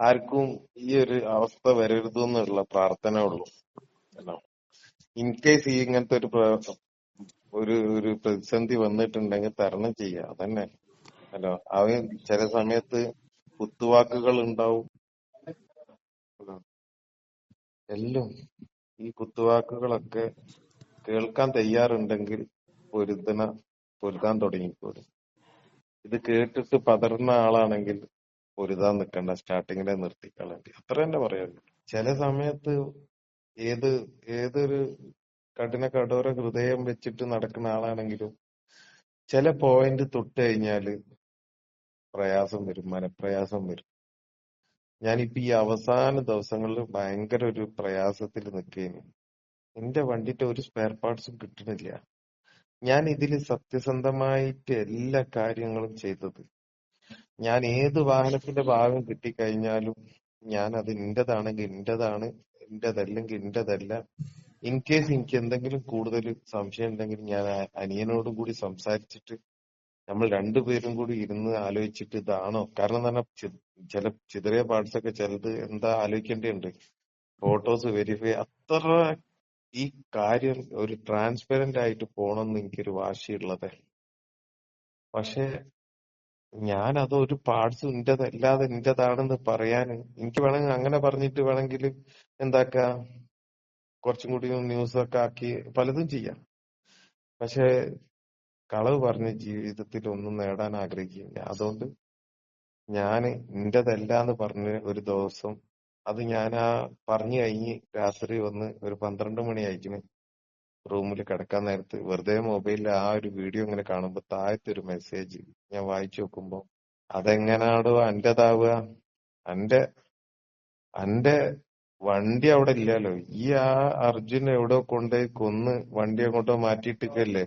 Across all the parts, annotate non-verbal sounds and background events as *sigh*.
ആർക്കും ഈ ഒരു അവസ്ഥ വരരുത് എന്നുള്ള പ്രാർത്ഥന ഉള്ളൂ ഇൻ കേസ് ഈ ഇങ്ങനത്തെ ഒരു ഒരു ഒരു പ്രതിസന്ധി വന്നിട്ടുണ്ടെങ്കിൽ തരണം ചെയ്യുക. അതന്നെ. ഹലോ അവൻ ചില സമയത്ത് കുത്തുവാക്കുകൾ ഉണ്ടാവും. എല്ലാം ഈ കുത്തുവാക്കുകളൊക്കെ കേൾക്കാൻ തയ്യാറുണ്ടെങ്കിൽ പൊരുത്തന പൊരുതാൻ തുടങ്ങിക്കോളും. ഇത് കേട്ടിട്ട് പതറുന്ന ആളാണെങ്കിൽ പൊരുതാൻ നിൽക്കണ്ട സ്റ്റാർട്ടിങ്ങിലെ നിർത്തിക്കളണ്ടി അത്ര തന്നെ പറയാനുള്ളൂ. ചില സമയത്ത് ഏത് ഏതൊരു കഠിന കഠോര ഹൃദയം വെച്ചിട്ട് നടക്കുന്ന ആളാണെങ്കിലും ചില പോയിന്റ് തൊട്ട് കഴിഞ്ഞാൽ പ്രയാസം വരും മനപ്രയാസം വരും. ഞാനിപ്പോ ഈ അവസാന ദിവസങ്ങളിൽ ഭയങ്കര ഒരു പ്രയാസത്തിൽ നിൽക്കുകയും എന്റെ വണ്ടിന്റെ ഒരു സ്പെയർ പാർട്സും കിട്ടണില്ല ഞാൻ ഇതിൽ സത്യസന്ധമായിട്ട് എല്ലാ കാര്യങ്ങളും ചെയ്തത് ഞാൻ ഏത് വാഹനത്തിന്റെ ഭാഗം കിട്ടിക്കഴിഞ്ഞാലും ഞാൻ അത് എന്റേതാണെങ്കിൽ എന്റേതാണ് എന്റേതല്ലെങ്കിൽ എന്റേതല്ല ഇൻ കേസ് എനിക്ക് എന്തെങ്കിലും കൂടുതൽ സംശയം ഉണ്ടെങ്കിൽ ഞാൻ അനിയനോടും കൂടി സംസാരിച്ചിട്ട് നമ്മൾ രണ്ടുപേരും കൂടി ഇരുന്ന് ആലോചിച്ചിട്ട് ഇതാണോ? കാരണം എന്ന് പറഞ്ഞാൽ ചില ചിതറിയ പാർട്സ് ഒക്കെ ചിലത് എന്താ ആലോചിക്കേണ്ടതുണ്ട്. ഫോട്ടോസ് വെരിഫൈ അത്ര ഈ കാര്യം ഒരു ട്രാൻസ്പെറന്റ് ആയിട്ട് പോണമെന്ന് എനിക്കൊരു വാശിയുള്ളത്. പക്ഷെ ഞാൻ അത് ഒരു പാർട്സ് ഇന്റേതല്ലാതെ ഇന്റേതാണെന്ന് പറയാൻ എനിക്ക് വേണമെങ്കിൽ അങ്ങനെ പറഞ്ഞിട്ട് വേണമെങ്കിൽ എന്താക്കാ? കുറച്ചും കൂടി ന്യൂസ് ഒക്കെ ആക്കി പലതും ചെയ്യാം. പക്ഷെ കളവ് പറഞ്ഞ് ജീവിതത്തിൽ ഒന്നും നേടാൻ ആഗ്രഹിക്കില്ല അതുകൊണ്ട് ഞാൻ ഇന്റേതല്ല എന്ന് പറഞ്ഞ് ഒരു ദിവസം അത് ഞാൻ ആ പറഞ്ഞു കഴിഞ്ഞ് രാത്രി വന്ന് ഒരു പന്ത്രണ്ട് മണി അയച്ചിന് റൂമിൽ കിടക്കാൻ നേരത്ത് വെറുതെ മൊബൈലിൽ ആ ഒരു വീഡിയോ ഇങ്ങനെ കാണുമ്പോൾ താഴത്തെ ഒരു മെസ്സേജ് ഞാൻ വായിച്ചു നോക്കുമ്പോൾ അതെങ്ങനാടോ അന്റേതാവുക അന്റെ അന്റെ വണ്ടി അവിടെ ഇല്ലല്ലോ. ഈ ആ അർജുൻ എവിടെ കൊണ്ടുപോയി കൊന്ന് വണ്ടി അങ്ങോട്ടോ മാറ്റിയിട്ടിക്കല്ലേ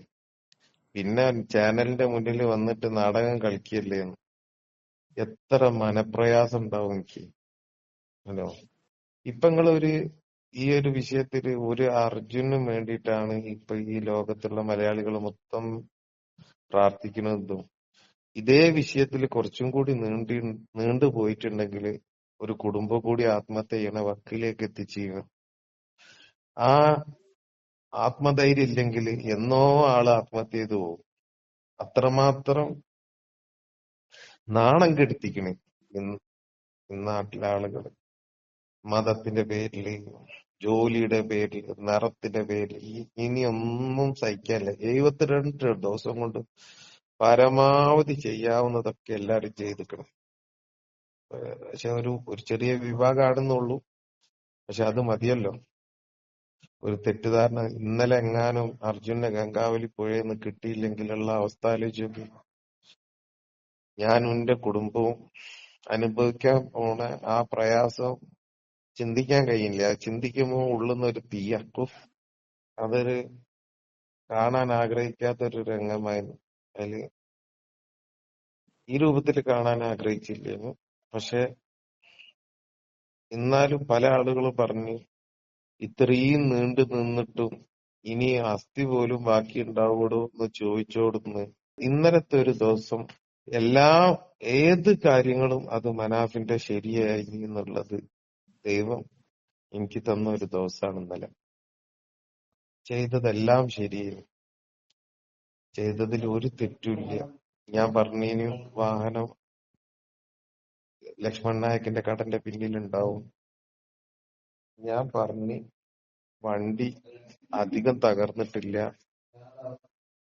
പിന്നെ ചാനലിന്റെ മുന്നിൽ വന്നിട്ട് നാടകം കളിക്കല്ലേ എത്ര മനപ്രയാസം ഉണ്ടാവും എനിക്ക്. ഹലോ. ഇപ്പൊ നിങ്ങളൊരു ഈ ഒരു വിഷയത്തിൽ ഒരു അർജുനും വേണ്ടിയിട്ടാണ് ഇപ്പൊ ഈ ലോകത്തുള്ള മലയാളികൾ മൊത്തം പ്രാർത്ഥിക്കുന്നതും. ഇതേ വിഷയത്തിൽ കുറച്ചും കൂടി നീണ്ടി നീണ്ടു പോയിട്ടുണ്ടെങ്കിൽ ഒരു കുടുംബം കൂടി ആത്മഹത്യ ചെയ്യണ വക്കിലേക്ക് എത്തിച്ചേരും ആ ആത്മധൈര്യം ഇല്ലെങ്കിൽ എന്നോ ആൾ ആത്മഹത്യ ചെയ്തു പോകും. അത്രമാത്രം നാണം കെടുത്തിക്കണ് ഇന്ന് നാട്ടിലെ ആളുകൾ മതത്തിന്റെ പേരിൽ ജോലിയുടെ പേരിൽ നിറത്തിന്റെ പേരിൽ ഇനിയൊന്നും സഹിക്കാനില്ല. എഴുപത്തിരണ്ട് ദിവസം കൊണ്ട് പരമാവധി ചെയ്യാവുന്നതൊക്കെ എല്ലാരും ചെയ്തിക്കണം പക്ഷെ ഒരു ഒരു ചെറിയ വിഭാഗമാണെന്നുള്ളൂ. പക്ഷെ അത് മതിയല്ലോ. ഒരു തെറ്റിദ്ധാരണ. ഇന്നലെ എങ്ങാനും അർജുനെ ഗംഗാവലി പുഴയെന്ന് കിട്ടിയില്ലെങ്കിലുള്ള അവസ്ഥ ആലോചിച്ചു ഞാനും എന്റെ കുടുംബവും അനുഭവിക്കാൻ പോണ ആ പ്രയാസം ചിന്തിക്കാൻ കഴിയില്ല. ചിന്തിക്കുമ്പോ ഉള്ളുന്ന ഒരു തീയക്കും അതൊരു കാണാൻ ആഗ്രഹിക്കാത്ത ഒരു രംഗമായിരുന്നു അതിൽ ഈ രൂപത്തിൽ കാണാൻ ആഗ്രഹിച്ചില്ലെന്ന്. പക്ഷെ എന്നാലും പല ആളുകളും പറഞ്ഞു ഇത്രയും നീണ്ടു നിന്നിട്ടും ഇനി അസ്ഥി പോലും ബാക്കി ഉണ്ടാവുമോ എന്ന് ചോദിച്ചോടുന്ന്. ഇന്നലത്തെ ഒരു ദിവസം എല്ലാ ഏത് കാര്യങ്ങളും അത് മനാഫിന്റെ ശരിയായി എന്നുള്ളത് ദൈവം എനിക്ക് തന്ന ഒരു ദിവസമാണ് ഇന്നലെ. ചെയ്തതെല്ലാം ശരിയായി. ചെയ്തതിൽ ഒരു തെറ്റുമില്ല ഞാൻ പറഞ്ഞു വാഹനം ലക്ഷ്മൺ നായക്കിന്റെ കടന്റെ പിന്നിലുണ്ടാവും ഞാൻ പറഞ്ഞു വണ്ടി അധികം തകർന്നിട്ടില്ല.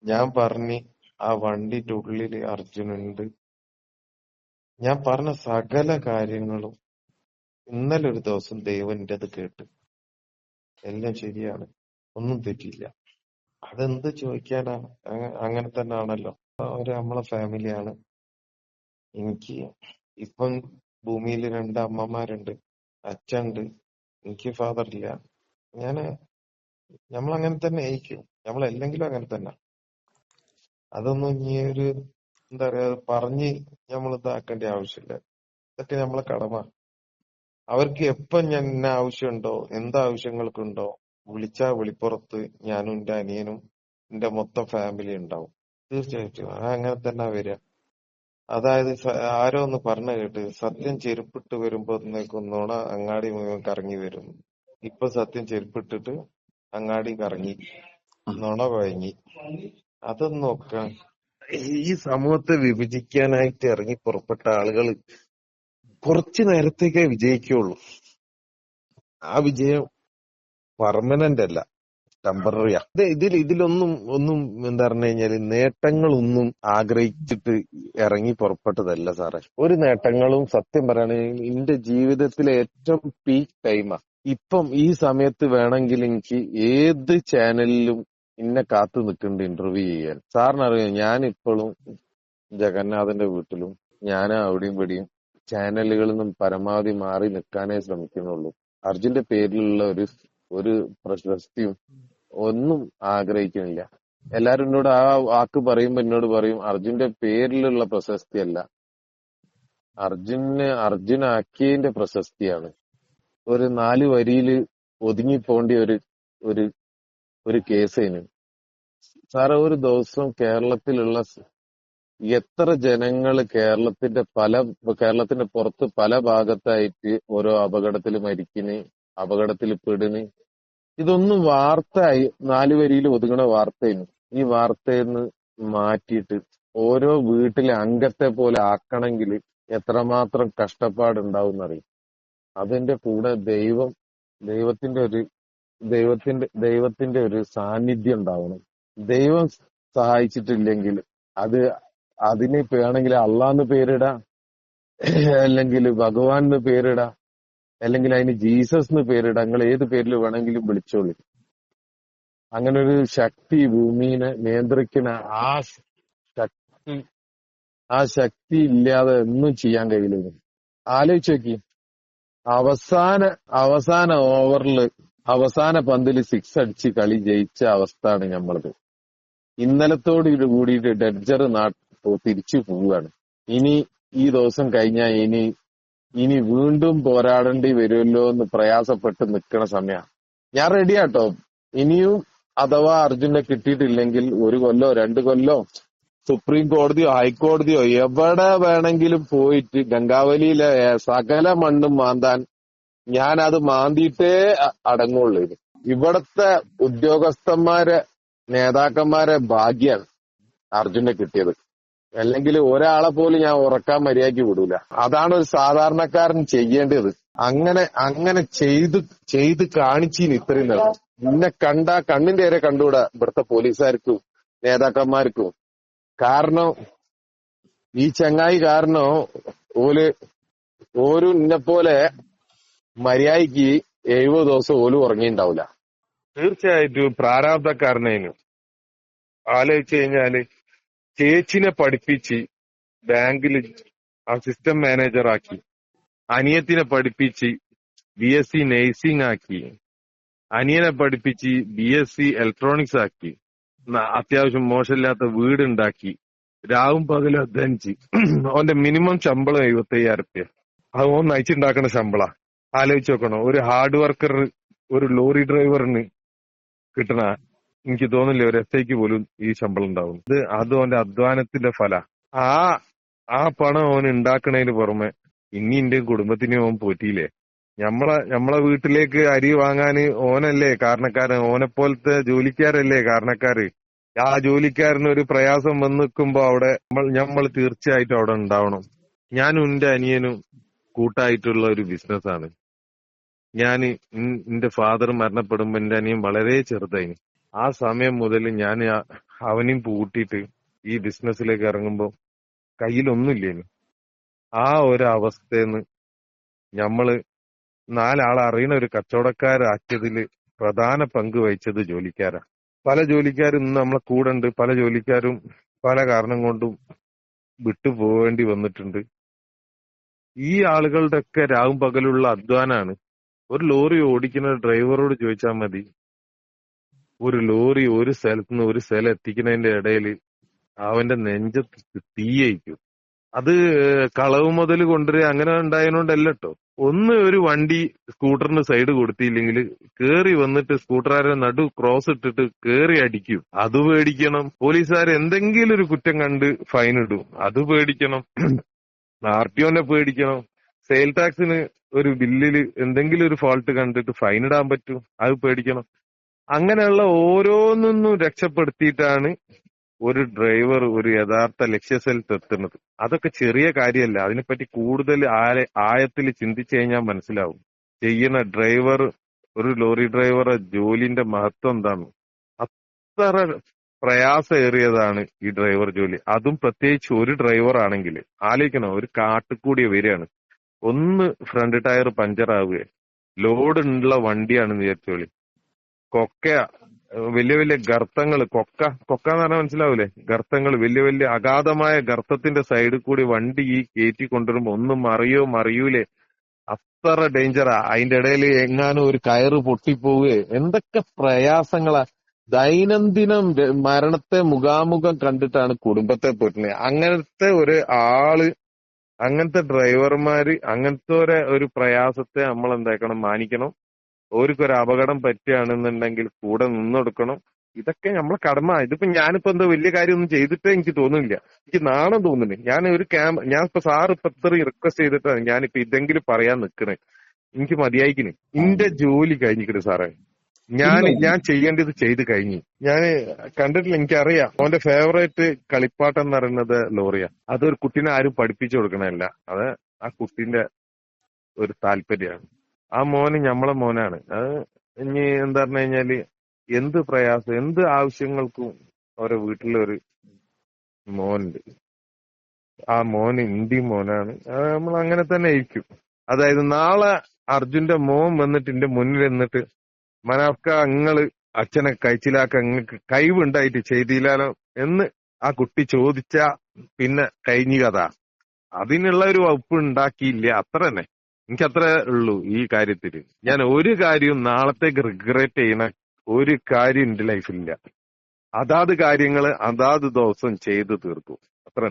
ഞാൻ പറഞ്ഞു ആ വണ്ടിന്റെ ഉള്ളിൽ അർജുനുണ്ട്. ഞാൻ പറഞ്ഞ സകല കാര്യങ്ങളും ഇന്നലെ ഒരു ദിവസം ദൈവന്റെ അത് കേട്ട്. എല്ലാം ശരിയാണ്. ഒന്നും തെറ്റില്ല അതെന്ത് ചോദിക്കാനാ? അങ്ങ- അങ്ങനെ തന്നെ ആണല്ലോ ഒരു നമ്മളെ ഫാമിലിയാണ്. എനിക്ക് ഇപ്പം ഭൂമിയിൽ രണ്ട് അമ്മമാരുണ്ട് അച്ഛണ്ട് എനിക്ക് ഫാദർ ഇല്ല ഞാൻ നമ്മൾ അങ്ങനെ തന്നെ ആയിരിക്കും. നമ്മൾ അല്ലെങ്കിലും അങ്ങനെ തന്നെ. അതൊന്നും ഇനി ഒരു എന്താ പറയാ പറഞ്ഞ് നമ്മൾ ഇതാക്കേണ്ട ആവശ്യമില്ല. ഇതൊക്കെ നമ്മളെ കടമ. അവർക്ക് എപ്പം ഞാൻ ആവശ്യമുണ്ടോ എന്ത് ആവശ്യങ്ങൾക്കുണ്ടോ വിളിച്ചാ വിളിപ്പുറത്ത് ഞാനും എന്റെ അനിയനും എന്റെ മൊത്തം ഫാമിലി ഉണ്ടാവും. തീർച്ചയായിട്ടും. അങ്ങനെ തന്നെ വരിക. അതായത് ആരോ ഒന്ന് പറഞ്ഞു കേട്ട് സത്യം ചെരുപ്പിട്ട് വരുമ്പോ നോണ അങ്ങാടി മുഴുവൻ കറങ്ങി വരും. ഇപ്പൊ സത്യം ചെരുപ്പിട്ടിട്ട് അങ്ങാടി കറങ്ങി നുണ വഴങ്ങി. അതൊന്നും നോക്കാം. ഈ സമൂഹത്തെ വിഭജിക്കാനായിട്ട് ഇറങ്ങി പുറപ്പെട്ട ആളുകൾ കുറച്ചു നേരത്തേക്കേ വിജയിക്കുള്ളൂ ആ വിജയം പെർമനന്റ് അല്ല. ടെമ്പററിയാ ഇത് ഇതിൽ ഇതിലൊന്നും ഒന്നും എന്താ പറഞ്ഞു കഴിഞ്ഞാൽ നേട്ടങ്ങളൊന്നും ആഗ്രഹിച്ചിട്ട് ഇറങ്ങി പുറപ്പെട്ടതല്ല സാറേ. ഒരു നേട്ടങ്ങളും സത്യം പറയുകയാണെങ്കിൽ എന്റെ ജീവിതത്തിലെ ഏറ്റവും പീക്ക് ടൈമാ ഇപ്പം ഈ സമയത്ത് വേണമെങ്കിൽ എനിക്ക് ഏത് ചാനലിലും എന്നെ കാത്തു നിൽക്കുന്നുണ്ട് ഇന്റർവ്യൂ ചെയ്യാൻ. സാറിനറിയാം ഞാൻ ഇപ്പോഴും ജഗന്നാഥന്റെ വീട്ടിലും ഞാൻ അവിടെയും ഇവിടെയും ചാനലുകളിൽ നിന്നും പരമാവധി മാറി നിൽക്കാനേ ശ്രമിക്കുന്നുള്ളൂ. അർജുന്റെ പേരിലുള്ള ഒരു ഒരു പ്രശസ്തിയും ഒന്നും ആഗ്രഹിക്കുന്നില്ല. എല്ലാരും എന്നോട് ആ വാക്ക് പറയുമ്പോ എന്നോട് പറയും അർജുന്റെ പേരിലുള്ള പ്രശസ്തിയല്ല. അർജുനെ അർജുനാക്കിയതിന്റെ പ്രശസ്തിയാണ്. ഒരു നാല് വരിയിൽ ഒതുങ്ങിപ്പോണ്ട ഒരു ഒരു ഒരു കേസേന് സാറേ ഒരു ദിവസം കേരളത്തിലുള്ള എത്ര ജനങ്ങൾ കേരളത്തിന്റെ പല കേരളത്തിന്റെ പുറത്ത് പല ഭാഗത്തായിട്ട് ഓരോ അപകടത്തിൽ മരിക്കണ് അപകടത്തിൽ പെടുന്ന് ഇതൊന്നും വാർത്ത നാല് വരിയിൽ ഒതുങ്ങണ വാർത്തയാണ്. ഈ വാർത്തയെന്ന് മാറ്റിയിട്ട് ഓരോ വീട്ടിലെ അംഗത്തെ പോലെ ആക്കണമെങ്കിൽ എത്രമാത്രം കഷ്ടപ്പാടുണ്ടാവും എന്നറിയും അതിന്റെ കൂടെ ദൈവം ദൈവത്തിന്റെ ഒരു ദൈവത്തിന്റെ ദൈവത്തിന്റെ ഒരു സാന്നിധ്യം ഉണ്ടാവണം. ദൈവം സഹായിച്ചിട്ടില്ലെങ്കിൽ അത് അതിന് വേണമെങ്കിൽ അള്ളാന്ന് പേരിടാം. അല്ലെങ്കിൽ ഭഗവാൻ എന്ന് പേരിടാം. അല്ലെങ്കിൽ അതിന് ജീസസ് എന്ന് പേരിടാം. നിങ്ങൾ ഏത് പേരിൽ വേണമെങ്കിലും വിളിച്ചോളി. അങ്ങനെ ഒരു ശക്തി ഭൂമിനെ നിയന്ത്രിക്കുന്ന ആ ശക്തി ആ ശക്തി ഇല്ലാതെ ഒന്നും ചെയ്യാൻ കഴിയില്ല. ആലോചിച്ച് നോക്കി. അവസാന അവസാന ഓവറിൽ അവസാന പന്തിൽ സിക്സ് അടിച്ച് കളി ജയിച്ച അവസ്ഥയാണ് നമ്മളത് ഇന്നലത്തോട് കൂടിയിട്ട് ഡെഡ്ജർ തിരിച്ചു പോവുകയാണ്. ഇനി ഈ ദിവസം കഴിഞ്ഞാൽ ഇനി ഇനി വീണ്ടും പോരാടേണ്ടി വരുമല്ലോ എന്ന് പ്രയാസപ്പെട്ട് നിൽക്കുന്ന സമയമാണ് ഞാൻ റെഡിയാട്ടോ. ഇനിയും അഥവാ അർജുനെ കിട്ടിയിട്ടില്ലെങ്കിൽ ഒരു കൊല്ലോ രണ്ട് കൊല്ലോ സുപ്രീം കോടതിയോ ഹൈക്കോടതിയോ എവിടെ വേണമെങ്കിലും പോയിട്ട് ഗംഗാവലിയിലെ സകല മണ്ണും മാന്താൻ ഞാൻ അത് മാന്തിയിട്ടേ അടങ്ങുള്ളൂ ഇവിടത്തെ ഉദ്യോഗസ്ഥന്മാരെ നേതാക്കന്മാരെ ഭാഗ്യാണ് അർജുനെ കിട്ടിയത്. അല്ലെങ്കിൽ ഒരാളെ പോലും ഞാൻ ഉറക്കാൻ മര്യാദയ്ക്ക് വിടൂല. അതാണ് ഒരു സാധാരണക്കാരൻ ചെയ്യേണ്ടത്. അങ്ങനെ അങ്ങനെ ചെയ്ത് ചെയ്ത് കാണിച്ചിന് ഇത്രയും നേരം നിന്നെ കണ്ട കണ്ണിന്റെ നേരെ കണ്ടുകൂടാ ഇവിടുത്തെ പോലീസുകാർക്കും നേതാക്കന്മാർക്കും. കാരണം ഈ ചങ്ങായി കാരണം ഓൽ ഓരു നിന്നെ പോലെ മര്യാദയ്ക്ക് എഴുപത് ദിവസം ഓലും ഉറങ്ങിണ്ടാവില്ല തീർച്ചയായിട്ടും പ്രാരാബ്ധക്കാരനേനു ആലോചിച്ചു കഴിഞ്ഞാൽ ചേച്ചിനെ പഠിപ്പിച്ച് ബാങ്കിൽ അസിസ്റ്റന്റ് മാനേജർ ആക്കി. അനിയത്തിനെ പഠിപ്പിച്ച് ബി എസ് സി നഴ്സിംഗ് ആക്കി. അനിയനെ പഠിപ്പിച്ച് ബി എസ് സി ഇലക്ട്രോണിക്സ് ആക്കി. അത്യാവശ്യം മോശമില്ലാത്ത വീടുണ്ടാക്കി രാവും പകലും അധ്വാനിച്ച്. *clears throat* അവന്റെ മിനിമം ശമ്പളം എഴുപത്തി അയ്യായിരം റുപ്യ അത് ഓൻ നയിച്ചുണ്ടാക്കുന്ന ശമ്പള. ആലോചിച്ച് നോക്കണം. ഒരു ഹാർഡ് വർക്കർ ഒരു ലോറി ഡ്രൈവറിന് കിട്ടണ എനിക്ക് തോന്നില്ല ഒരു എസ് ഐക്ക് പോലും ഈ ശമ്പളം ഉണ്ടാവും. ഇത് അത് അവന്റെ അധ്വാനത്തിന്റെ ഫല. ആ ആ പണം അവൻ ഉണ്ടാക്കണതിന് പുറമെ ഇനി എന്റെ കുടുംബത്തിനെ അവൻ പോറ്റിയില്ലേ? ഞമ്മളെ ഞമ്മളെ വീട്ടിലേക്ക് അരി വാങ്ങാന് ഓനല്ലേ കാരണക്കാരൻ? ഓനെ പോലത്തെ ജോലിക്കാരല്ലേ കാരണക്കാര്? ആ ജോലിക്കാരന് ഒരു പ്രയാസം വന്ന് നിൽക്കുമ്പോ അവിടെ നമ്മൾ തീർച്ചയായിട്ടും അവിടെ ഉണ്ടാവണം. ഞാനും എന്റെ അനിയനും കൂട്ടായിട്ടുള്ള ഒരു ബിസിനസ്സാണ് ഞാൻ എന്റെ ഫാദർ മരണപ്പെടുമ്പോ എന്റെ അനിയൻ വളരെ ചെറുതായി ആ സമയം മുതൽ ഞാൻ അവനെയും പൂട്ടിയിട്ട് ഈ ബിസിനസ്സിലേക്ക് ഇറങ്ങുമ്പോൾ കയ്യിലൊന്നുമില്ലേനു. ആ ഒരു അവസ്ഥയെന്ന് ഞമ്മൾ നാലാളെ അറിയുന്ന ഒരു കച്ചവടക്കാരാക്കിയതിൽ പ്രധാന പങ്ക് വഹിച്ചത് ജോലിക്കാരാ. പല ജോലിക്കാരും ഇന്ന് നമ്മളെ കൂടെ ഉണ്ട് പല ജോലിക്കാരും പല കാരണം കൊണ്ടും വിട്ടുപോകേണ്ടി വന്നിട്ടുണ്ട്. ഈ ആളുകളുടെ ഒക്കെ രാവും പകലുള്ള അധ്വാനാണ്. ഒരു ലോറി ഓടിക്കുന്ന ഡ്രൈവറോട് ചോദിച്ചാൽ മതി. ഒരു ലോറി ഒരു സ്ഥലത്ത് നിന്ന് ഒരു സ്ഥലം എത്തിക്കുന്നതിന്റെ ഇടയിൽ അവന്റെ നെഞ്ചത്ത് തീയയിക്കും അത് കളവ് മുതൽ കൊണ്ടുവരിക അങ്ങനെ ഉണ്ടായതുകൊണ്ടല്ല കേട്ടോ ഒന്ന് ഒരു വണ്ടി സ്കൂട്ടറിന് സൈഡ് കൊടുത്തില്ലെങ്കിൽ കേറി വന്നിട്ട് സ്കൂട്ടറുകാരെ നടു ക്രോസ് ഇട്ടിട്ട് കേറി അടിക്കും. അത് പേടിക്കണം. പോലീസുകാർ എന്തെങ്കിലും ഒരു കുറ്റം കണ്ട് ഫൈൻ ഇടും. അത് പേടിക്കണം. ആർ ടി ഒനെ പേടിക്കണം. സെയിൽ ടാക്സിന് ഒരു ബില്ലിൽ എന്തെങ്കിലും ഒരു ഫോൾട്ട് കണ്ടിട്ട് ഫൈൻ ഇടാൻ പറ്റും. അത് പേടിക്കണം. അങ്ങനെയുള്ള ഓരോന്നൊന്നും രക്ഷപ്പെടുത്തിയിട്ടാണ് ഒരു ഡ്രൈവർ ഒരു യഥാർത്ഥ ലക്ഷ്യസ്ഥലത്ത് എത്തുന്നത്. അതൊക്കെ ചെറിയ കാര്യമല്ല. അതിനെപ്പറ്റി കൂടുതൽ ആയത്തിൽ ചിന്തിച്ചു കഴിഞ്ഞാൽ മനസ്സിലാവും. ചെയ്യുന്ന ഡ്രൈവർ ഒരു ലോറി ഡ്രൈവറെ ജോലിന്റെ മഹത്വം എന്താണ്? അത്ര പ്രയാസമേറിയതാണ് ഈ ഡ്രൈവർ ജോലി. അതും പ്രത്യേകിച്ച് ഒരു ഡ്രൈവർ ആണെങ്കിൽ. ആലോചിക്കണം ഒരു കാട്ടുകൂടിയ വരികയാണ് ഒന്ന് ഫ്രണ്ട് ടയർ പഞ്ചർ ലോഡ് ഉള്ള വണ്ടിയാണെന്ന് വിചാരിച്ചോളി കൊക്ക വലിയ വലിയ ഗർത്തങ്ങൾ കൊക്ക കൊക്ക എന്ന് പറഞ്ഞാൽ മനസ്സിലാവൂലേ? ഗർത്തങ്ങൾ വലിയ വലിയ അഗാധമായ ഗർത്തത്തിന്റെ സൈഡിൽ കൂടി വണ്ടി ഈ കയറ്റി കൊണ്ടുവരുമ്പോ ഒന്നും മറിയോ മറിയൂലേ? അത്ര ഡേഞ്ചറാ അതിന്റെ ഇടയിൽ എങ്ങാനും ഒരു കയറ് പൊട്ടിപ്പോവുകയെ എന്തൊക്കെ പ്രയാസങ്ങളാ. ദൈനംദിനം മരണത്തെ മുഖാമുഖം കണ്ടിട്ടാണ് കുടുംബത്തെ പോറ്റുന്നത് അങ്ങനത്തെ ഒരു ആൾ അങ്ങനത്തെ ഡ്രൈവർമാര് അങ്ങനത്തെ ഒരു പ്രയാസത്തെ നമ്മൾ എന്താക്കണം മാനിക്കണം. ഓർക്കൊരു അപകടം പറ്റുകയാണെന്നുണ്ടെങ്കിൽ കൂടെ നിന്നൊടുക്കണം. ഇതൊക്കെ നമ്മളെ കടമ. ഇതിപ്പോ ഞാനിപ്പോ എന്തോ വലിയ കാര്യമൊന്നും ചെയ്തിട്ടേ എനിക്ക് തോന്നുന്നില്ല. എനിക്ക് നാണം തോന്നുന്നുണ്ട് ഞാൻ ഒരു ക്യാമ്പ് ഞാൻ ഇപ്പൊ സാർ ഇപ്പൊ ഇത്രയും റിക്വസ്റ്റ് ചെയ്തിട്ടാണ് ഞാനിപ്പോ ഇതെങ്കിലും പറയാൻ നിൽക്കണേ എനിക്ക് മതിയായിക്കണേ എന്റെ ജോലി കഴിഞ്ഞിക്കണ് സാറേ. ഞാൻ ഞാൻ ചെയ്യേണ്ടത് ചെയ്ത് കഴിഞ്ഞു. ഞാൻ കണ്ടിട്ടില്ല എനിക്കറിയാം. അവന്റെ ഫേവറേറ്റ് കളിപ്പാട്ടം എന്ന് പറയുന്നത് ലോറിയ. അതൊരു കുട്ടീനെ ആരും പഠിപ്പിച്ചു കൊടുക്കണല്ല അത് ആ കുട്ടീന്റെ ഒരു താല്പര്യമാണ്. ആ മോന് ഞമ്മളെ മോനാണ്. അത് ഇനി എന്താ പറഞ്ഞു കഴിഞ്ഞാൽ എന്ത് പ്രയാസം എന്ത് ആവശ്യങ്ങൾക്കും അവരെ വീട്ടിലൊരു മോനുണ്ട്. ആ മോന് ഇന്ത്യ മോനാണ്. അത് നമ്മൾ അങ്ങനെ തന്നെ ഇരിക്കും അതായത് നാളെ അർജുന്റെ മോൻ വന്നിട്ട് എന്റെ മുന്നിൽ നിന്നിട്ട് മനാഫ്ക അങ്ങൾ അച്ഛനെ കഴിച്ചിലാക്ക ഇങ്ങക്ക് കഴിവുണ്ടായിട്ട് ചെയ്തില്ലാലോ എന്ന് ആ കുട്ടി ചോദിച്ച പിന്നെ കഴിഞ്ഞ കഥ. അതിനുള്ള ഒരു വകുപ്പ് ഉണ്ടാക്കിയില്ല. അത്ര തന്നെ. എനിക്ക് അത്ര ഉള്ളൂ ഈ കാര്യത്തിൽ. ഞാൻ ഒരു കാര്യവും നാളത്തേക്ക് റിഗ്രറ്റ് ചെയ്യുന്ന ഒരു കാര്യം എന്റെ ലൈഫിലില്ല അതാത് കാര്യങ്ങൾ അതാത് ദിവസം ചെയ്തു തീർക്കും. അത്ര